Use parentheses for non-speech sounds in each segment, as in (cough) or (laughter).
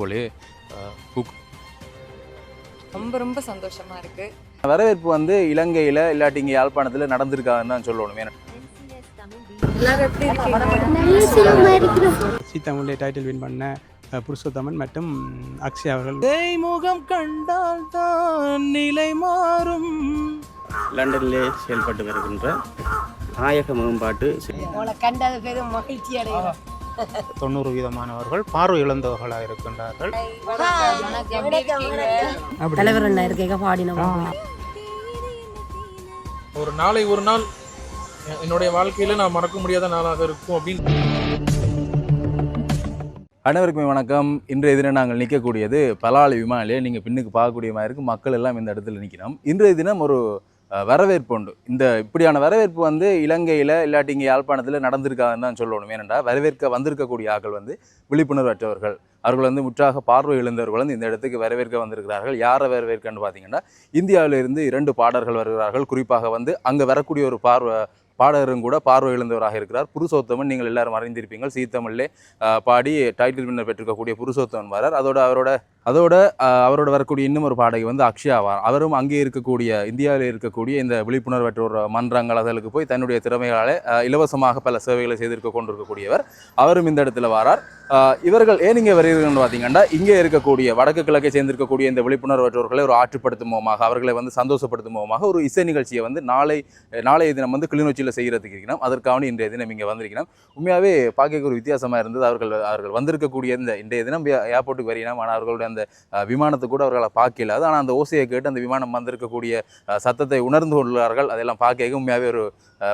போலே ரொம்ப ரொம்ப சந்தோஷமா இருக்கு. வரவேற்பு வந்து இலங்கையில் இல்லாட்டி இங்கே யாழ்ப்பாணத்தில் நடந்திருக்காங்கன்னு தான் சொல்லணும். சீதாமுல்லை டைட்டில் வின் பண்ண புருஷோத்தமன் மற்றும் அக்ஷய் அவர்கள். முகம் கண்டால் தான் நிலை மாறும். லண்டனிலே செயல்பட்டு வருகின்ற நாயக மேம்பாட்டு கண்டது பெரும் மகிழ்ச்சி அடைகிறோம். தொண்ணூறு வீதமானவர்கள் பார்வை இழந்தவர்களாக இருக்கின்றார்கள். தலைவர் என்ன இருக்க பாடினோம். ஒரு நாளை ஒரு நாள் என்னுடைய வாழ்க்கையில நான் மறக்க முடியாத நாளாக இருக்கும் அப்படின்னு. அனைவருக்குமே வணக்கம். இன்றைய தினம் நாங்கள் நிற்கக்கூடியது பலாலி விமானிலே நீங்கள் பின்னுக்கு பார்க்கக்கூடிய மாதிரி இருக்கு. மக்கள் எல்லாம் இந்த இடத்துல நிற்கிறோம். இன்றைய தினம் ஒரு வரவேற்பு உண்டு. இந்த இப்படியான வரவேற்பு வந்து இலங்கையில் இல்லாட்டி இங்கே யாழ்ப்பாணத்தில் நடந்திருக்காங்கன்னு தான் சொல்லணும். ஏனென்றால் வரவேற்க வந்திருக்கக்கூடிய ஆக்கள் வந்து விழிப்புணர்வற்றவர்கள். அவர்கள் வந்து முற்றாக பார்வை இழந்தவர்கள் வந்து இந்த இடத்துக்கு வரவேற்க வந்திருக்கிறார்கள். யாரை வரவேற்கன்னு பார்த்தீங்கன்னா இந்தியாவிலிருந்து இரண்டு பாடல்கள் வருகிறார்கள். குறிப்பாக வந்து அங்கே வரக்கூடிய ஒரு பார்வை பாடகரும் கூட பார்வை இழந்தவராக இருக்கிறார். புருஷோத்தமன் நீங்கள் எல்லாரும் அறிந்திருப்பீங்கள். சீத்தமிழ்லே பாடி டைட்டில் வின்னர் பெற்றிருக்கக்கூடிய புருஷோத்தமன் வரார் அதோட அவரோட அதோட அவரோட வரக்கூடிய இன்னும் ஒரு பாடகி வந்து அக்ஷயா அவரும் அங்கே இருக்கக்கூடிய இந்தியாவில் இருக்கக்கூடிய இந்த விழிப்புணர்வற்றோர் மன்றங்கள் அதற்கு போய் தன்னுடைய திறமைகளாலே இலவசமாக பல சேவைகளை செய்திருக்க கொண்டிருக்கக்கூடியவர். அவரும் இந்த இடத்துல வாரார். இவர்கள் ஏன் இங்கே வருகிறீர்கள்னு பார்த்தீங்கன்னா இங்கே இருக்கக்கூடிய வடக்கு கிழக்கை சேர்ந்திருக்கக்கூடிய இந்த விழிப்புணர்வற்றோர்களை ஒரு ஆற்றுப்படுத்தும் மூலமாக அவர்களை வந்து சந்தோஷப்படுத்தும் மூலமாக ஒரு இசை நிகழ்ச்சியை வந்து நாளை நாளைய தினம் வந்து கிளிநொச்சியில் செய்கிறதுக்கு இருக்கிறோம். அதற்காக இன்றைய தினம் இங்கே வந்திருக்கிறோம். உண்மையாகவே பார்க்க ஒரு வித்தியாசமாக இருந்தது. அவர்கள் அவர்கள் வந்திருக்கக்கூடிய இந்த இன்றைய தினம் ஏர்போர்ட்டுக்கு வரையினோம் ஆனால் அவர்களுடைய அந்த விமானத்தை கூட அவர்களை பார்க்கல அது ஆனால் அந்த ஓசையை கேட்டு அந்த விமானம் வந்திருக்கக்கூடிய சத்தத்தை உணர்ந்து கொள்ளார்கள் அதெல்லாம் பார்க்க உண்மையாகவே ஒரு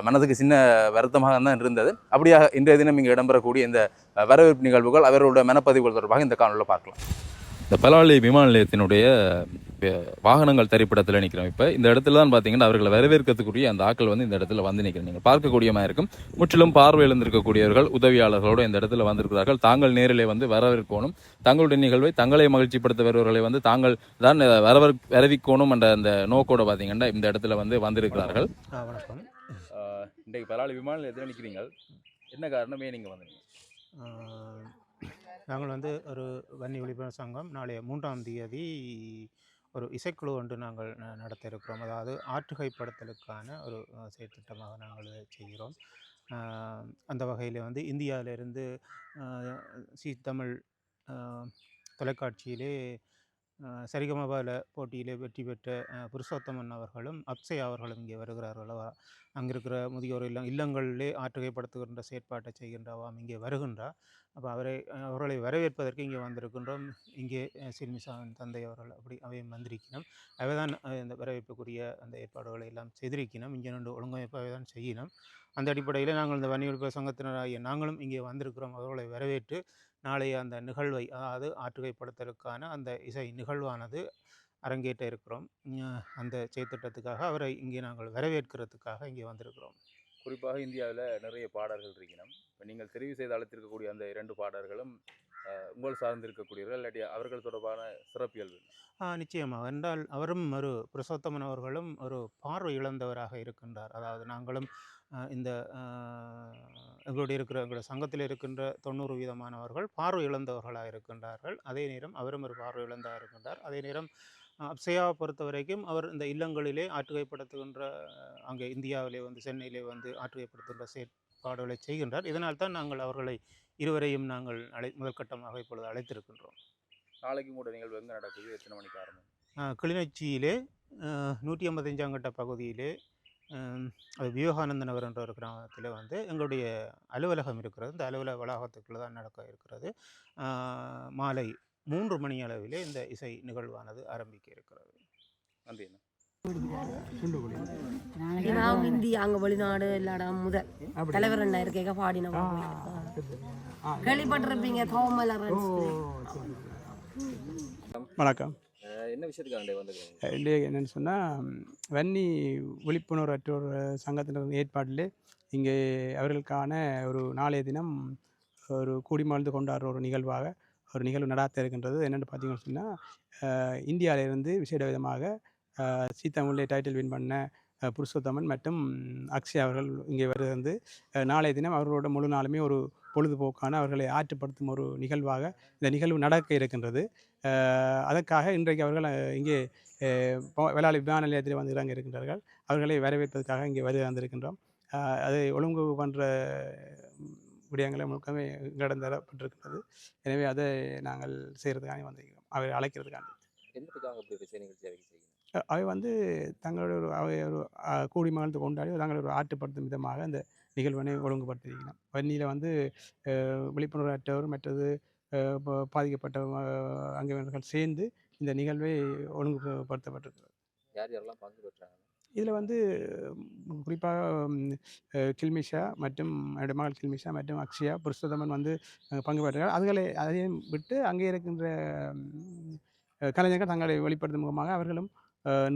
மனதுக்கு சின்ன வருத்தமாக தான் இருந்தது. அப்படியாக இன்றைய தினம் இங்கே இடம்பெறக்கூடிய இந்த வரவேற்பு நிகழ்வுகள் அவர்களுடைய மனப்பதிவுகள் தொடர்பாக இந்த காணொலியில் பார்க்கலாம். இந்த பலாலி விமான நிலையத்தினுடைய வாகனங்கள் தரிப்பிடத்தில் நிற்கிறோம் இப்போ இந்த இடத்துல தான் பார்த்தீங்கன்னா அவர்களை வரவேற்கிறதுக்குரிய அந்த ஆட்கள் வந்து இந்த இடத்துல வந்து நிற்கிறோம் நீங்கள் பார்க்கக்கூடிய மாதிரி இருக்கும். முற்றிலும் பார்வை இழந்திருக்கக்கூடியவர்கள் உதவியாளர்களோடு இந்த இடத்துல வந்திருக்கிறார்கள். தாங்கள் நேரிலே வந்து வரவேற்கணும் தங்களுடைய நிகழ்வை தங்களை மகிழ்ச்சிப்படுத்த வருவர்களை வந்து தாங்கள் தான் வரவர் வரவிக்கணும் என்ற அந்த நோக்கோட பார்த்தீங்கன்னா இந்த இடத்துல வந்து வந்திருக்கிறார்கள். இன்றைக்கு பலாலி விமான நிலையத்தில் நிற்கிறீங்க என்ன காரணமே நீங்கள் வந்தீங்க? நாங்கள் வந்து ஒரு வன்னி விழிப்புணர்வு சங்கம். நாளைய மூன்றாம் தேதி ஒரு இசைக்குழு ஒன்று நாங்கள் நடத்த இருக்கிறோம் அதாவது ஆற்றுகைப்படுத்தலுக்கான ஒரு செயற்திட்டமாக நாங்கள் செய்கிறோம். அந்த வகையில் வந்து இந்தியாவிலிருந்து சி தமிழ் தொலைக்காட்சியிலே அஹ், சரிகமபால போட்டியிலே வெற்றி பெற்ற புருஷோத்தமன் அவர்களும் அப்சை அவர்களும் இங்கே வருகிறார்கள் அங்கே இருக்கிற முதியோர் இல்லம் இல்லங்களிலே ஆற்றுகைப்படுத்துகின்ற செயற்பாட்டை செய்கின்ற அவாம் இங்கே வருகின்றார். அப்போ அவரை அவர்களை வரவேற்பதற்கு இங்கே வந்திருக்கின்றோம். இங்கே சில்மிசாவின் தந்தை அவர்கள் அப்படி அவையும் வந்திருக்கணும் அவை தான் இந்த வரவேற்புக்குரிய அந்த ஏற்பாடுகளை எல்லாம் செய்திருக்கணும் இங்கே நின்று ஒழுங்கமைப்பு அவை தான் செய்யணும் அந்த அடிப்படையில் நாங்கள் இந்த வன்னியொழிப்பு சங்கத்தினராகிய நாங்களும் இங்கே வந்திருக்கிறோம். அவர்களை வரவேற்று நாளைய அந்த நிகழ்வை அதாவது ஆற்றுகைப்படுத்தலுக்கான அந்த இசை நிகழ்வானது அரங்கேற்ற இருக்கிறோம். அந்த செயற்திட்டத்துக்காக அவரை இங்கே நாங்கள் வரவேற்கிறதுக்காக இங்கே வந்திருக்கிறோம். குறிப்பாக இந்தியாவில் நிறைய பாடல்கள் இருக்கணும் இப்போ நீங்கள் தெரிவு செய்து அழைத்திருக்கக்கூடிய அந்த இரண்டு பாடல்களும் உங்கள் சார்ந்திருக்கக்கூடியவர்கள் இல்லாட்டி அவர்கள் தொடர்பான சிறப்பியல்பு. நிச்சயமாக. என்றால் அவரும் ஒரு புருஷோத்தமன் அவர்களும் ஒரு பார்வை இழந்தவராக இருக்கின்றார். அதாவது நாங்களும் இந்த எங்களுடைய இருக்கிற எங்களுடைய சங்கத்தில் இருக்கின்ற தொண்ணூறு வீதமானவர்கள் பார்வை இழந்தவர்களாக இருக்கின்றார்கள். அதே நேரம் அவரும் ஒரு பார்வை இழந்தவர் இருக்கின்றார். அதே நேரம் அப்சயாவை பொறுத்த வரைக்கும் அவர் இந்த இல்லங்களிலே ஆற்றுகைப்படுத்துகின்ற அங்கே இந்தியாவிலே வந்து சென்னையிலே வந்து ஆற்றுகைப்படுத்துகின்ற செயற்பாடுகளை செய்கின்றார். இதனால் தான் நாங்கள் அவர்களை இருவரையும் நாங்கள் அழை முதற்கட்டமாக இப்பொழுது அழைத்திருக்கின்றோம். நாளைக்கும் கூட நிகழ்வு எங்கே நடக்குது? எத்தனை மணிக்கு ஆரம்பம்? கிளிநொச்சியிலே நூற்றி ஐம்பத்தஞ்சாம் கட்ட பகுதியிலே அது விவேகானந்த நகர் என்ற ஒரு கிராமத்தில் வந்து எங்களுடைய அலுவலகம் இருக்கிறது. இந்த அலுவலக வளாகத்துக்குள்ள தான் நடக்க இருக்கிறது. மாலை மூன்று மணி அளவிலே இந்த இசை நிகழ்வானது ஆரம்பிக்க இருக்கிறது. நன்றி இந்தி அங்க வெளிநாடு இல்லாடா முதல் தலைவர் என்ன இருக்க பாடினோம் கேள்விப்பட்டிருப்பீங்க வணக்கம். என்ன விஷயத்துக்காக வந்துருக்கீங்க? என்னென்னு சொன்னால் வன்னி விழிப்புணர்வற்றோர் சங்கத்தினர் ஏற்பாட்டில் இங்கே அவர்களுக்கான ஒரு நாளைய தினம் ஒரு கூடிமாழ்ந்து கொண்டாடுற ஒரு நிகழ்வாக ஒரு நிகழ்வு நடாத்த இருக்கின்றது. என்னென்னு பார்த்தீங்கன்னு சொன்னால் இந்தியாவிலிருந்து விசேட விதமாக சீத்தமிழை டைட்டில் வின் பண்ண புருஷோத்தமன் மற்றும் அக்ஷய் அவர்கள் இங்கே வருது வந்து நாளைய தினம் அவர்களோட முழு நாளுமே ஒரு பொழுதுபோக்கான அவர்களை ஆற்றுப்படுத்தும் ஒரு நிகழ்வாக இந்த நிகழ்வு நடக்க இருக்கின்றது. அதற்காக இன்றைக்கு அவர்கள் இங்கே வேளாளர் விமான நிலையத்தில் வந்து இறங்க இருக்கின்றார்கள் அவர்களை வரவேற்பதற்காக இங்கே வருகை வந்திருக்கின்றோம் அதை ஒழுங்கு பண்ணுற விடயங்களை முழுக்கமே எங்களிடம் தரப்பட்டிருக்கின்றது. எனவே அதை நாங்கள் செய்கிறதுக்காக வந்திருக்கிறோம். அவை அழைக்கிறதுக்காக. அவை வந்து தங்களோட ஒரு அவை ஒரு கூடி மகிழ்ந்து கொண்டாடி தங்களை ஒரு ஆற்றுப்படுத்தும் விதமாக அந்த நிகழ்வினை ஒழுங்குபடுத்தியிருக்கணும் வன்னியில் வந்து விழிப்புணர்வு அற்றவர் மற்றது பாதிக்கப்பட்ட அங்கவினர்கள் சேர்ந்து இந்த நிகழ்வை ஒழுங்குபடுத்தப்பட்டிருக்கிறது. யார் யாரெல்லாம் பங்கு பெற்றாங்க? இதில் வந்து குறிப்பாக கில்மிஷா மற்றும் என்னுடைய மகள் கில்மிஷா மற்றும் அக்ஷயா புருஷோத்தமன் வந்து பங்கு பெற்றார்கள். அதுகளை அதையும் விட்டு அங்கே இருக்கின்ற கலைஞர்கள் தங்களை வெளிப்படுத்தும் முகமாக அவர்களும்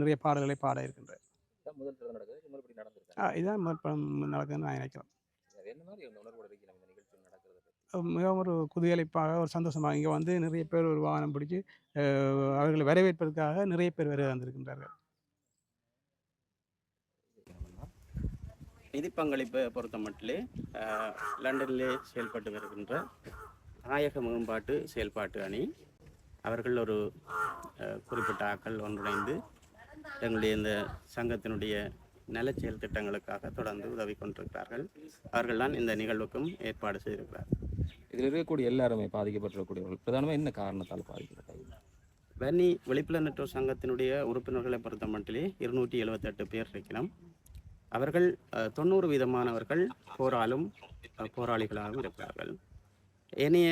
நிறைய பாடல்களை பாட இருக்கின்றனர். இதான் முதல் நடக்குது. இதுதான் நடக்குதுன்னு நான் நினைக்கிறேன். மிகவும் ஒரு குதூகலிப்பாக ஒரு சந்தோஷமாக இங்கே வந்து நிறைய பேர் ஒரு வாகனம் பிடிச்சி அவர்களை வரவேற்பதற்காக நிறைய பேர் வர வந்திருக்கின்றார்கள் நிதி பங்களிப்பை பொறுத்த மட்டிலே லண்டனிலே செயல்பட்டு வருகின்ற நாயக மேம்பாட்டு செயல்பாட்டு அணி அவர்கள் ஒரு குறிப்பிட்ட ஆக்கள் ஒன்றிணைந்து எங்களுடைய இந்த சங்கத்தினுடைய நலச்செயல் திட்டங்களுக்காக தொடர்ந்து உதவி கொண்டிருக்கிறார்கள் அவர்கள்தான் இந்த நிகழ்வுக்கும் ஏற்பாடு செய்திருக்கிறார்கள் இதில் இருக்கக்கூடிய எல்லாருமே பாதிக்கப்பட்டிருக்கக்கூடியவர்கள். பிரதானமாக என்ன காரணத்தால் பாதிக்கப்பட்டாங்க வன்னி விழிப்புணர்வு சங்கத்தினுடைய உறுப்பினர்களை பொறுத்த மட்டிலே இருநூற்றி எழுபத்தெட்டு பேர் இருக்கிறோம் அவர்கள் தொண்ணூறு வீதமானவர்கள் போராலும் போராளிகளாகவும் இருக்கிறார்கள். ஏனைய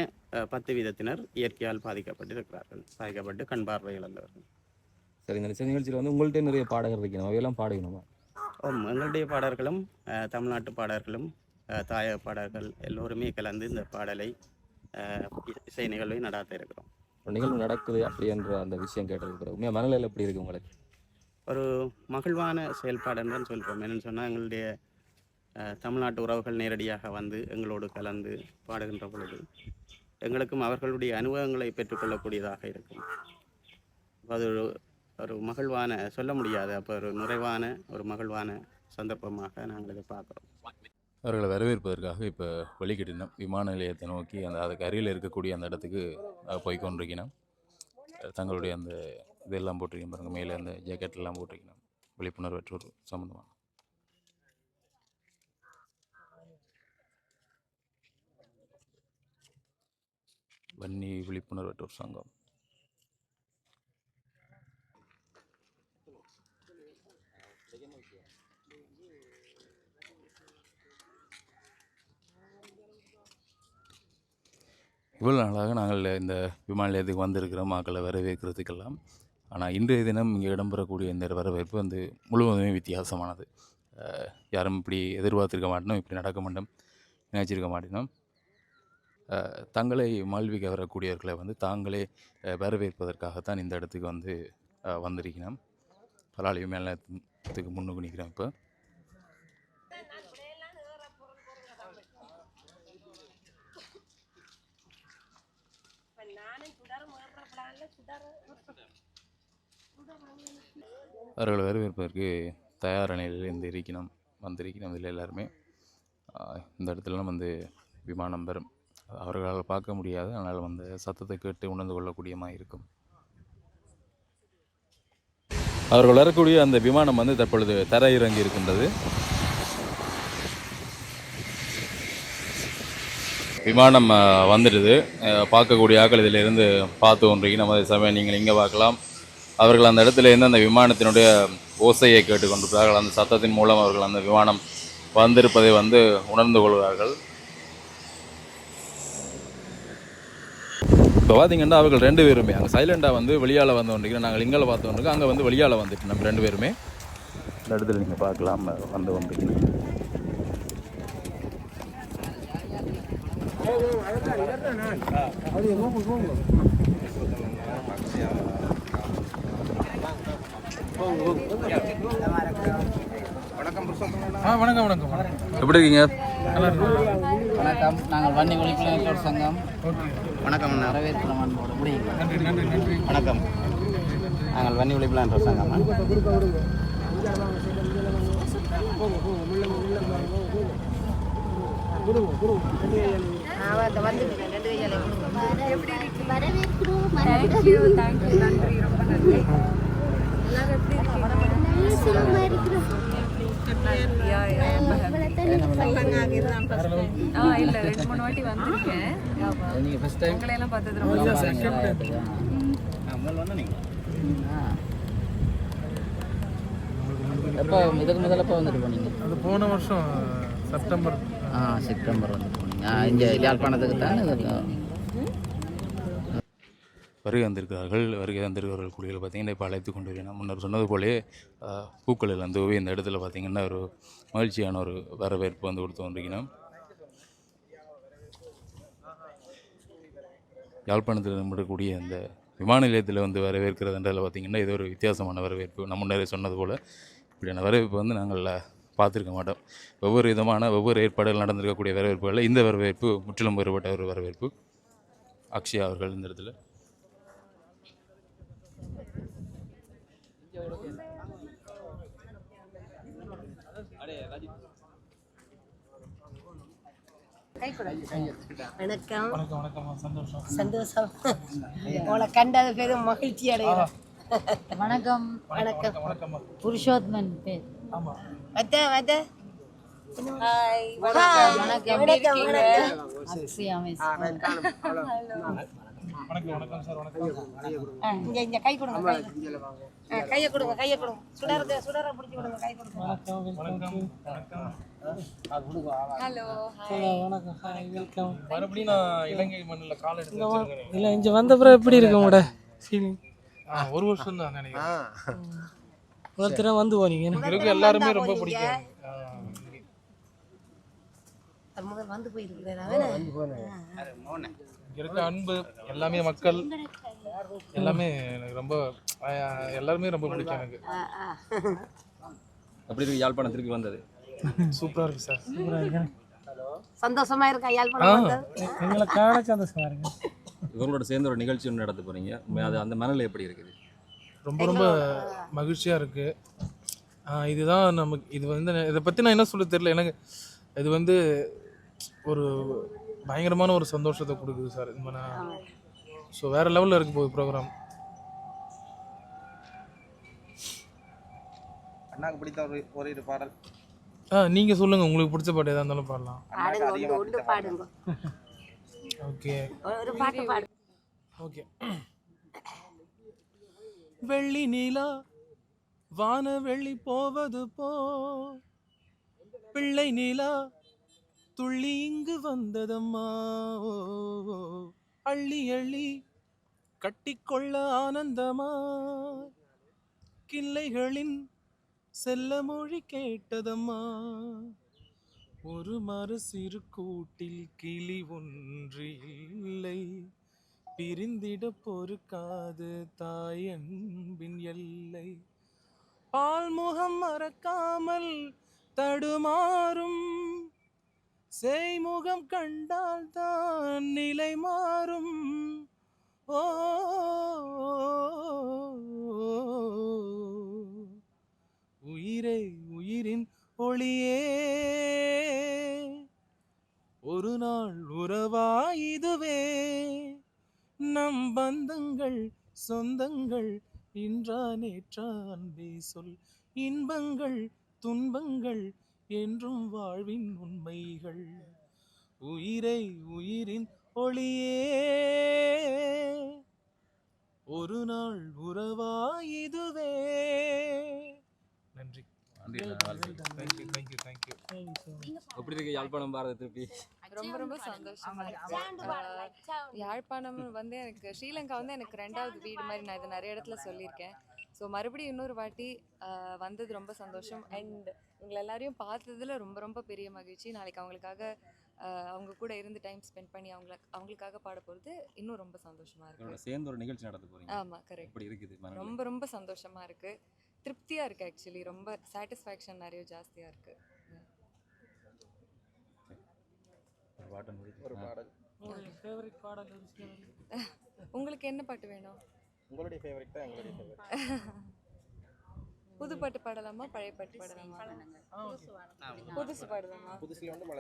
பத்து வீதத்தினர் இயற்கையால் பாதிக்கப்பட்டிருக்கிறார்கள். பாதிக்கப்பட்டு கண் பார்வை இழந்தவர்கள். சரி இந்த நிகழ்ச்சியில் வந்து உங்கள்கிட்ட நிறைய பாடகர் இருக்கணும். அவையெல்லாம் பாடணுமா ஆம் எங்களுடைய பாடல்களும் தமிழ்நாட்டு பாடல்களும் தாயக பாடல்கள் எல்லோருமே கலந்து இந்த பாடலை இசை நிகழ்வை நடாத்த இருக்கிறோம். நிகழ்வு நடக்குது அப்படின்ற அந்த விஷயம் கேட்டதுக்கு உண்மையாக மனநிலையில் எப்படி இருக்கு உங்களுக்கு? ஒரு மகிழ்வான செயல்பாடுன்னு தான் சொல்கிறோம். என்னென்னு சொன்னால் எங்களுடைய தமிழ்நாட்டு உறவுகள் நேரடியாக வந்து எங்களோடு கலந்து பாடுகின்ற பொழுது எங்களுக்கும் அவர்களுடைய அனுபவங்களை பெற்றுக்கொள்ளக்கூடியதாக இருக்கும். அது ஒரு மகிழ்வான சொல்ல முடியாது அப்போ ஒரு நிறைவான ஒரு மகிழ்வான சந்தர்ப்பமாக நாங்கள் இதை பார்க்குறோம். அவர்களை வரவேற்பதற்காக இப்போ வெளிக்கிட்டினோம் விமான நிலையத்தை நோக்கி அந்த அதுக்கு அருகில் இருக்கக்கூடிய அந்த இடத்துக்கு போய்கொண்டிருக்கணும் தங்களுடைய அந்த இதெல்லாம் போட்டிருக்கோம் பாருங்கள் மேலே அந்த ஜாக்கெட் எல்லாம் போட்டிருக்கணும் விழிப்புணர்வற்றோர் சம்மந்தமாக வன்னி விழிப்புணர்வற்றோர் சங்கம். இவ்வளோ நாளாக நாங்கள் இந்த விமான நிலையத்துக்கு வந்திருக்கிறோம் மக்களை வரவேற்கிறதுக்கெல்லாம். ஆனால் இன்றைய தினம் இங்கே இடம்பெறக்கூடிய இந்த வரவேற்பு வந்து முழுவதுமே வித்தியாசமானது. யாரும் இப்படி எதிர்பார்த்துருக்க மாட்டோம் இப்படி நடக்க மாட்டோம் நினைச்சிருக்க மாட்டோம். தங்களை மால்விக்க வரக்கூடியவர்களை வந்து தாங்களே வரவேற்பதற்காகத்தான் இந்த இடத்துக்கு வந்து வந்திருக்கிறோம். பலாளி விமான நிலையத்துக்கு முன்னுக்கு நிற்கிறோம் இப்போ. அவர்களை வரவேற்பதற்கு தயார நிலையில் இருந்து இருக்கணும் வந்திருக்கணும் இதில் எல்லாருமே. இந்த இடத்துலலாம் வந்து விமானம் பெறும் அவர்களால் பார்க்க முடியாது ஆனால் வந்து சத்தத்தை கேட்டு உணர்ந்து கொள்ளக்கூடியமாக இருக்கும். அவர்கள் வரக்கூடிய அந்த விமானம் வந்து தற்பொழுது தர இறங்கி இருக்கின்றது விமானம் வந்துடுது. பார்க்கக்கூடிய ஆக்கள் இதில் இருந்து பார்த்து ஒன்றைக்கு அதே சமயம் நீங்கள் இங்கே பார்க்கலாம். அவர்கள் அந்த இடத்துல இருந்து அந்த விமானத்தினுடைய ஓசையை கேட்டுக்கொண்டிருக்கிறார்கள். அந்த சத்தத்தின் மூலம் அவர்கள் அந்த விமானம் வந்திருப்பதை வந்து உணர்ந்து கொள்வார்கள். இப்போ பார்த்தீங்கன்னா அவர்கள் ரெண்டு பேருமே அங்கே சைலண்டாக வந்து வெளியால் வந்து கொண்டிருக்கிறோம் நாங்கள் இங்கே பார்த்து ஒன்றுக்கு அங்கே வந்து வெளியால் வந்துட்டு நம்ம ரெண்டு பேருமே. இந்த இடத்துல நீங்கள் பார்க்கலாம் வந்து கொண்டிருக்கணும் ஆ வணக்கம் வணக்கம் எப்படி இருக்கீங்க? வணக்கம். நாங்கள் வன்னி ஒளிப்புலர் சங்கம். வணக்கம். அண்ணா வரவேற்கிறோம் அன்போடு முடியுங்க வணக்கம். நாங்கள் வன்னி விழிப்புலன்ற சங்கம் வரவேற்கிறோம் தேங்க்யூ தேங்க்யூ நன்றி. ரொம்ப நன்றி. எல்லாரும் எப்படி இல்ல ரெண்டு மூணு வாட்டி வந்திருக்கேன். உங்களை எல்லாம் பார்த்தது ரொம்ப. எப்போ இதுக்கு முதல்ல எப்போ வந்துட்டு போனீங்க? அது போன வருஷம் செப்டம்பர். ஆ செப்டம்பர் வந்து இங்க யாழ்ப்பாணத்துக்கு தான் வருகை வந்திருக்கிறார்கள் வருகை வந்திருக்கிறவர்கள் குடிகள் பார்த்தீங்கன்னா இப்போ அழைத்து கொண்டு வருகிறேன் முன்னர் சொன்னது போலே பூக்களில் வந்து இந்த இடத்துல பார்த்தீங்கன்னா ஒரு மகிழ்ச்சியான ஒரு வரவேற்பு வந்து கொடுத்து வந்திருக்கணும் யாழ்ப்பாணத்தில் நம்பக்கூடிய இந்த விமான நிலையத்தில் வந்து வரவேற்கிறதுன்றதில் பார்த்தீங்கன்னா இது ஒரு வித்தியாசமான வரவேற்பு. நம்ம முன்னரே சொன்னது போல் இப்படியான வரவேற்பு வந்து நாங்கள் பார்த்துருக்க மாட்டோம். ஒவ்வொரு விதமான ஒவ்வொரு ஏற்பாடுகள் நடந்திருக்கக்கூடிய வரவேற்புகளில் இந்த வரவேற்பு முற்றிலும் வேறுபட்ட ஒரு வரவேற்பு. அக்ஷயா அவர்கள் இந்த இடத்துல. வணக்கம். வணக்கம் வணக்கம். சந்தோஷம். உங்களை கண்டது பெரும் மகிழ்ச்சி அடைகிறோம் வணக்கம். வணக்கம் வணக்கம். புருஷோத்மன் பேர். வணக்கம். வணக்கம். வணக்கம் வணக்கம். வணக்கம். வணக்கம் வணக்கம் இங்க இங்க கை கொடுங்க கையை கொடுங்க கையை கொடுங்க. சுடருக்கு சுடர பிடிச்சி கொடுங்க கை கொடுங்க. வணக்கம் வணக்கம். ஹலோ மறுபடியும் நான் இலங்கை மண்ணில் கால் எடுத்து வச்சிருக்கேன் இல்லை இங்கே வந்த பிறகு எப்படி இருக்கு உங்களோட ஃபீலிங் ஒரு வருஷம் தான் நினைக்கிறேன் முதல் தடவை வந்து இங்க இருக்க எல்லாருமே ரொம்ப பிடிக்கும். முதல் வந்து போயிருக்கிறேன் இருக்க அன்பு எல்லாமே மக்கள் எல்லாமே எனக்கு ரொம்ப எல்லாருமே ரொம்ப பிடிக்கும் எனக்கு. அப்படி இருக்கு யாழ்ப்பாணத்திற்கு வந்தது. சூப்பரா இருக்கு சார். சந்தோஷமா இருக்கா யாழ்ப்பாணம் வந்தது? எங்களை காண சந்தோஷமா இருக்கு. இவங்களோட சேர்ந்து ஒரு நிகழ்ச்சி ஒன்று நடத்த போறீங்க. அது அந்த மனநிலை எப்படி இருக்குது? ரொம்ப ரொம்ப மகிழ்ச்சியா இருக்கு. ஆ, இதுதான் நமக்கு இது வந்து இதை பத்தி நான் என்ன சொல்ல தெரியல. எனக்கு இது வந்து ஒரு பயங்கரமான ஒரு சந்தோஷத்தை கொடுக்குது சார். இது நான் ஸோ வேற லெவலில் இருக்கு போகுது ப்ரோக்ராம் அண்ணாக்கு பிடித்த ஒரு ஒரு இரு பாடல். ஆ நீங்க சொல்லுங்க. உங்களுக்கு பிடிச்ச பாட்டு எதா இருந்தாலும் பாடலாம். ஓகே ஒரு பாட்டு பாடு. ஓகே வெள்ளி நீலா வான வெள்ளி போவது போ. பிள்ளை நீலா துள்ளி இங்கு வந்ததம்மா. அள்ளி அள்ளி கட்டிக்கொள்ள ஆனந்தமா. கிள்ளைகளின் செல்ல மொழி கேட்டதம்மா. ஒரு மறு சிறு கூட்டில் கிளி ஒன்று இல்லை பிரிந்திட பொறுக்காது தாயன்பின் எல்லை. பால்முகம் மறக்காமல் தடுமாறும். செய்முகம் கண்டால் தான் நிலை மாறும். ஓ உயிரே உயிரின் ஒளியே. ஒரு நாள் உறவா இதுவே. நம் பந்தங்கள் சொந்தங்கள் இன்றா நேற்றா அன்பே சொல். இன்பங்கள் துன்பங்கள் என்றும் வாழ்வின் உண்மைகள். உயிரை உயிரின் ஒளியே. ஒரு நாள் உறவாயுதுவே நன்றி. எப்படி இருக்கு யாழ்ப்பாணம் பாரத திருப்பி? ரொம்ப ரொம்ப சந்தோஷமா யாழ்ப்பாணம் வந்து எனக்கு ஸ்ரீலங்கா வந்து எனக்கு ரெண்டாவது வீடு மாதிரி நான் இதை நிறைய இடத்துல சொல்லியிருக்கேன். ஸோ மறுபடியும் இன்னொரு வாட்டி வந்தது ரொம்ப சந்தோஷம். அண்ட் உங்களை எல்லாரையும் பார்த்ததுல ரொம்ப ரொம்ப பெரிய மகிழ்ச்சி. நாளைக்கு அவங்களுக்காக அவங்க கூட இருந்து டைம் ஸ்பெண்ட் பண்ணி அவங்கள அவங்களுக்காக பாட போகிறது இன்னும் ரொம்ப சந்தோஷமா இவங்களோட இருக்கு சேர்ந்து ஒரு நிகழ்ச்சி நடத்த போறீங்க. ஆமாம் கரெக்ட் இருக்குது? ரொம்ப ரொம்ப சந்தோஷமா இருக்கு. திருப்தியா இருக்கு ஆக்சுவலி ரொம்ப சாட்டிஸ்ஃபேக்ஷன் நிறைய ஜாஸ்தியா இருக்கு. ஒரு பாட்டு முடிச்சு. ஒரு ஆ. பாடல் ஃபேவரட் பாடல் உங்களுக்கு என்ன பாட்டு வேணும்? உங்களுடைய ஃபேவரட் தான் எங்களுடைய ஃபேவரட் (laughs) புது பாட்டு பாடலாமா பழைய பாட்டு பாடலாமா? புதுசு பாடலாமா? புதுசுல வந்து. (laughs)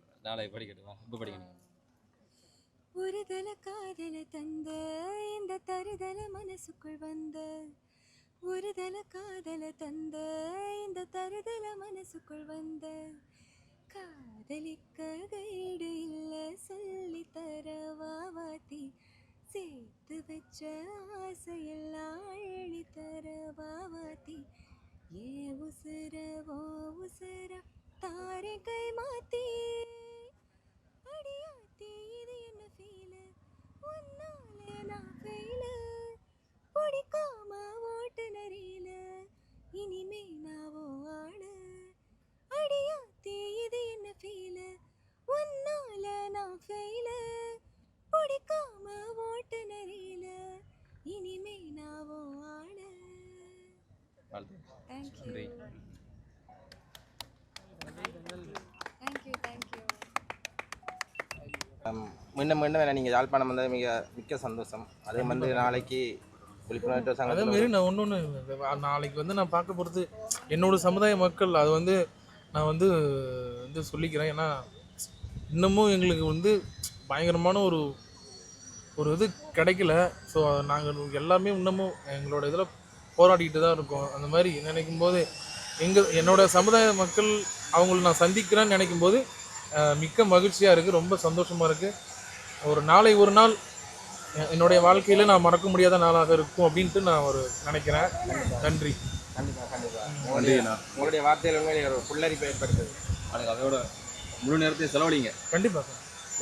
(laughs) நாளை படிக்கட்டுமா? இப்போ படிக்கணும். ஒருதல காதல தந்த இந்த தருதல மனசுக்குள் வந்த. ஒருதல காதல தந்த இந்த தருதல மனசுக்குள் வந்த. காதலிக்க கைடு இல்ல சொல்லி தர வாவாத்தி சேர்த்து வச்ச ஆசையெல்லாம் அழி தர வாவாத்தி ஏ உசுர ஓ உசுர தாரை கை மாத்தி. பிடிக்காம ஓட்டுநரில இனிமே நாவோ ஆளு. அடியாத்தி இது என்ன ஃபீலு உன்னால நான் ஃபெயிலு பிடிக்காம ஓட்டுநரில இனிமே நாவோ ஆளு. தேங்க்யூ தேங்க்யூ மீண்டும் மீண்டும் வேணா நீங்கள் யாழ்ப்பாணம் வந்தது மிக மிக்க சந்தோஷம். அதே மாதிரி நாளைக்கு விழிப்புணர்வு அதே சங்கத்தில் மாரி நான் ஒன்று ஒன்று நாளைக்கு வந்து நான் பார்க்க போகிறது என்னோட சமுதாய மக்கள் அது வந்து நான் வந்து வந்து சொல்லிக்கிறேன். ஏன்னா இன்னமும் எங்களுக்கு வந்து பயங்கரமான ஒரு ஒரு இது கிடைக்கல. ஸோ நாங்கள் எல்லாமே இன்னமும் எங்களோட இதில் போராடிக்கிட்டு தான் இருக்கோம். அந்த மாதிரி நினைக்கும் போது எங்கள் என்னோட சமுதாய மக்கள் அவங்கள நான் சந்திக்கிறேன்னு நினைக்கும் போது மிக்க மகிழ்ச்சியாக இருக்குது ரொம்ப சந்தோஷமாக இருக்குது ஒரு நாளை ஒரு நாள் என்னுடைய வாழ்க்கையில் நான் மறக்க முடியாத நாளாக இருக்கும் அப்படின்ட்டு நான் ஒரு நினைக்கிறேன். நன்றி. கண்டிப்பாக கண்டிப்பாக நன்றி உங்களுடைய வார்த்தையில் உண்மையிலே ஒரு புல்லரிப்பை ஏற்படுத்துது நாளைக்கு அதையோட முழு நேரத்தையும் செலவழிங்க. கண்டிப்பாக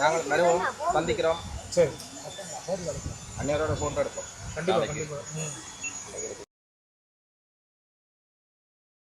நாங்கள் மறுபடியும் சந்திக்கிறோம். சரி. அந்நியரோட ஃபோட்டோ எடுப்போம். கண்டிப்பாக. கண்டிப்பாக